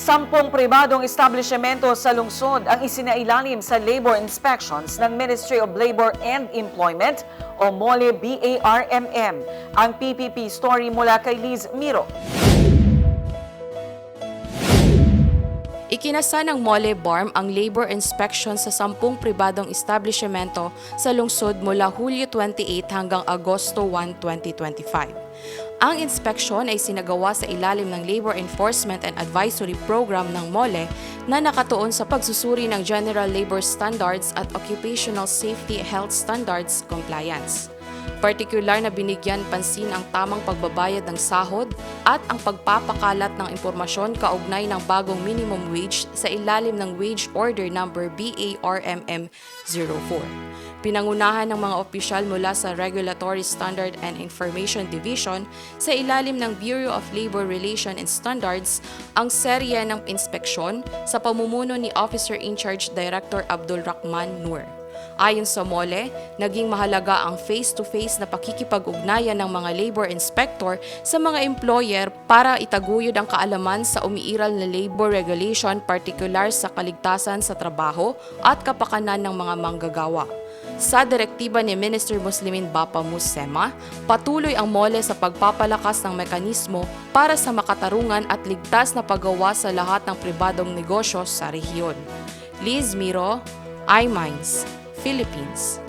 Sampung pribadong establishmento sa lungsod ang isinailalim sa labor inspections ng Ministry of Labor and Employment o MOLE BARMM. Ang PPP story mula kay Liz Miro. Ikinasa ng Mole Barm ang labor inspection sa sampung pribadong establishmento sa lungsod mula Hulyo 28 hanggang Agosto 1, 2025. Ang inspeksyon ay sinagawa sa ilalim ng Labor Enforcement and Advisory Program ng MOLE na nakatuon sa pagsusuri ng General Labor Standards at Occupational Safety Health Standards Compliance. Partikular na binigyan pansin ang tamang pagbabayad ng sahod at ang pagpapakalat ng impormasyon kaugnay ng bagong minimum wage sa ilalim ng Wage Order Number BARMM 04. Pinangunahan ng mga opisyal mula sa Regulatory Standard and Information Division sa ilalim ng Bureau of Labor Relation and Standards ang serye ng inspeksyon sa pamumuno ni Officer in Charge Director Abdul Rahman Noor. Ayon sa MOLE, naging mahalaga ang face-to-face na pakikipag-ugnayan ng mga labor inspector sa mga employer para itaguyod ang kaalaman sa umiiral na labor regulation partikular sa kaligtasan sa trabaho at kapakanan ng mga manggagawa. Sa direktiba ni Minister Muslimin Bapa Musema, patuloy ang MOLE sa pagpapalakas ng mekanismo para sa makatarungan at ligtas na paggawa sa lahat ng pribadong negosyo sa rehiyon. Liz Miro, iMinds, Philippines.